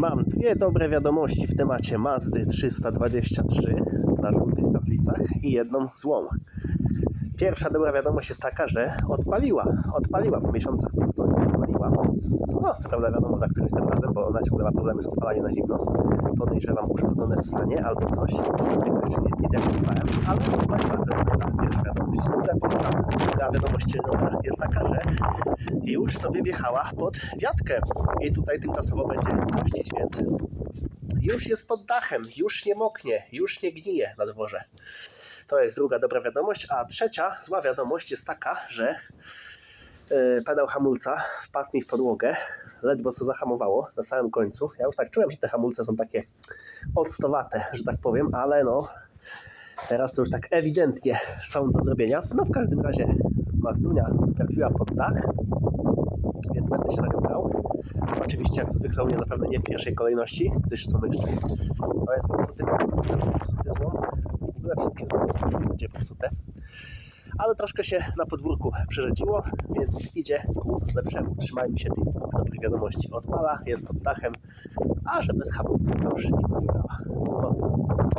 Mam dwie dobre wiadomości w temacie Mazdy 323 na żółtych tablicach i jedną złą. Pierwsza dobra wiadomość jest taka, że odpaliła. Odpaliła po miesiącach po stoi, odpaliła. No, co prawda wiadomo za którymś tym razem, bo ona ciągle ma problemy z odpalaniem na zimno. Podejrzewam uszkodzone ssanie albo coś. Tego jeszcze nie, nie diagnozowałem, ale odpaliła. To jest pierwsza wiadomość. Druga wiadomość jest taka, że już sobie wjechała pod wiatkę i tutaj tymczasowo będzie gościć, więc już jest pod dachem, już nie moknie, już nie gnije na dworze. To jest druga dobra wiadomość, a trzecia zła wiadomość jest taka, że yy, pedał hamulca wpadł mi w podłogę, ledwo co zahamowało na samym końcu. Ja już tak czułem, że te hamulce są takie octowate, że tak powiem, ale no teraz to już tak ewidentnie są do zrobienia. No w każdym razie Mazdunia trafiła pod dach, więc będę się na nią brał. Oczywiście, jak zwykle mnie zapewne nie w pierwszej kolejności, gdyż są jeszcze. To jest popsuty, popsuty złom. W ogóle wszystkie złomy są w zasadzie popsute. Ale troszkę się na podwórku przerzedziło, więc idzie ku lepszemu. Trzymajmy się tych dwóch dobrych wiadomości. Odpala, jest pod dachem, a że bez hamulców to już inna sprawa. Pozdro.